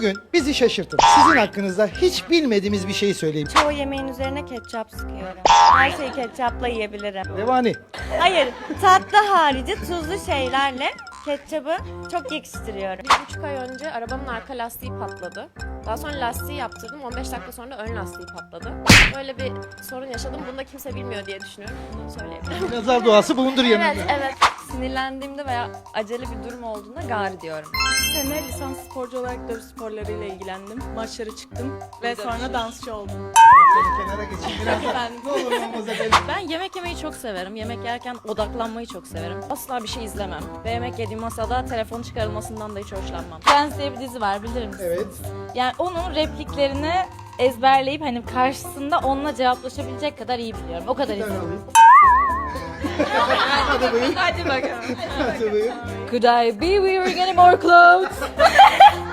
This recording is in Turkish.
Bugün bizi şaşırtın. Sizin hakkınızda hiç bilmediğimiz bir şey söyleyeyim. Çoğu yemeğin üzerine ketçap sıkıyorum. Her şeyi ketçapla yiyebilirim. Revani. Hayır, tatlı harici tuzlu şeylerle ketçabı çok yakıştırıyorum. Bir buçuk ay önce arabamın arka lastiği patladı. Daha sonra lastiği yaptırdım. 15 dakika sonra ön lastiği patladı. Böyle bir sorun yaşadım. Bunu da kimse bilmiyor diye düşünüyorum. Bunu söyleyebilirim. Nazar duası bulundur evet, yanında. evet. Sinirlendiğimde veya acele bir durum olduğunda gari diyorum. sene lisans sporcu olarak dövüş sporlarıyla ilgilendim. Maçlara çıktım ve sonra dansçı oldum. Kenara geçin biraz. Ben Ne olur olmaz efendim. Ben yemek yemeyi çok severim. Yemek yerken odaklanmayı çok severim. Asla bir şey izlemem. Ve yemek yediğim masada telefon çıkarılmasından da hiç hoşlanmam. Friends diye bir dizi var bilir misiniz? Evet. Yani onun repliklerini ezberleyip hani karşısında onunla cevaplaşabilecek kadar iyi biliyorum. O kadar izliyorum. alayım. Hadi buyur. Hadi bakalım. Hadi buyur. Could I be wearing any more clothes?